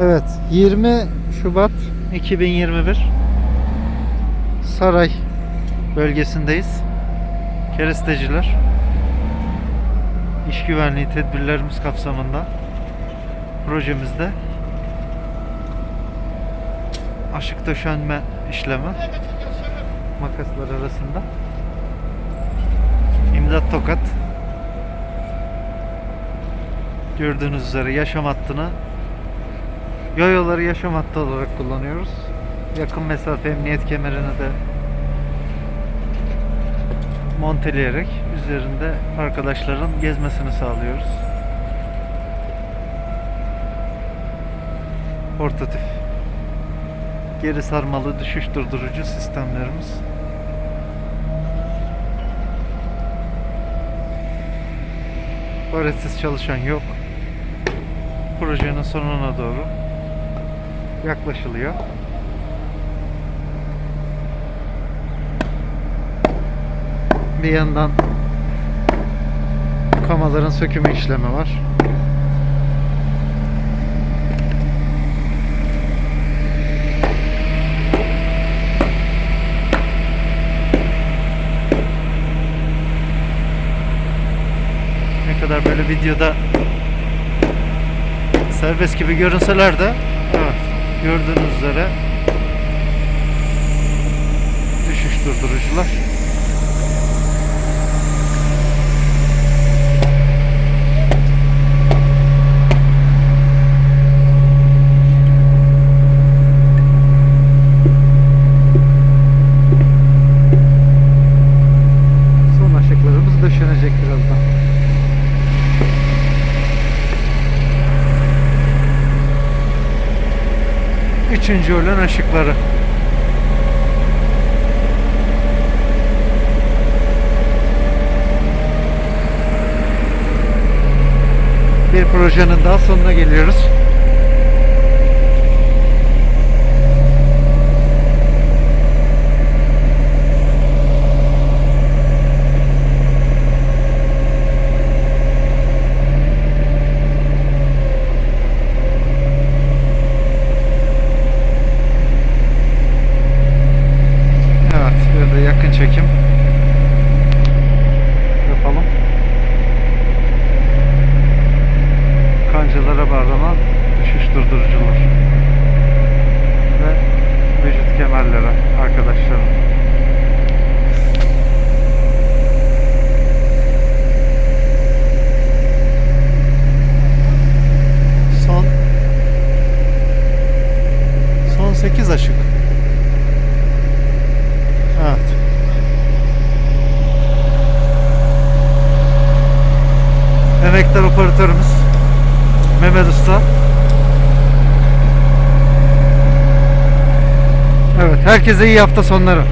Evet 20 Şubat 2021 Saray bölgesindeyiz. Keresteciler İş güvenliği tedbirlerimiz kapsamında projemizde aşık döşenme işlemi makaslar arasında İmdat Tokat gördüğünüz üzere yaşam hattını Yoyoları yaşam hattı olarak kullanıyoruz. Yakın mesafe emniyet kemerini de monteleyerek üzerinde arkadaşların gezmesini sağlıyoruz. Portatif geri sarmalı düşüş durdurucu sistemlerimiz. Öğretsiz çalışan yok. Projenin sonuna doğru yaklaşılıyor. Bir yandan kamaların sökümü işlemi var. Ne kadar böyle videoda serbest gibi görünseler de gördüğünüz üzere düşüş durdurucular. Son aşıklarımız döşenecek birazdan. Üçüncü ölen ışıkları. Bir projenin daha sonuna geliyoruz. Evet, böyle yakın çekim yapalım. Kancalara bağlanan düşüş durdurucular ve vücut kemerleri arkadaşlarım. Son son 8 aşık. Evet. Emektar operatörümüz Mehmet Usta. Evet, herkese iyi hafta sonları.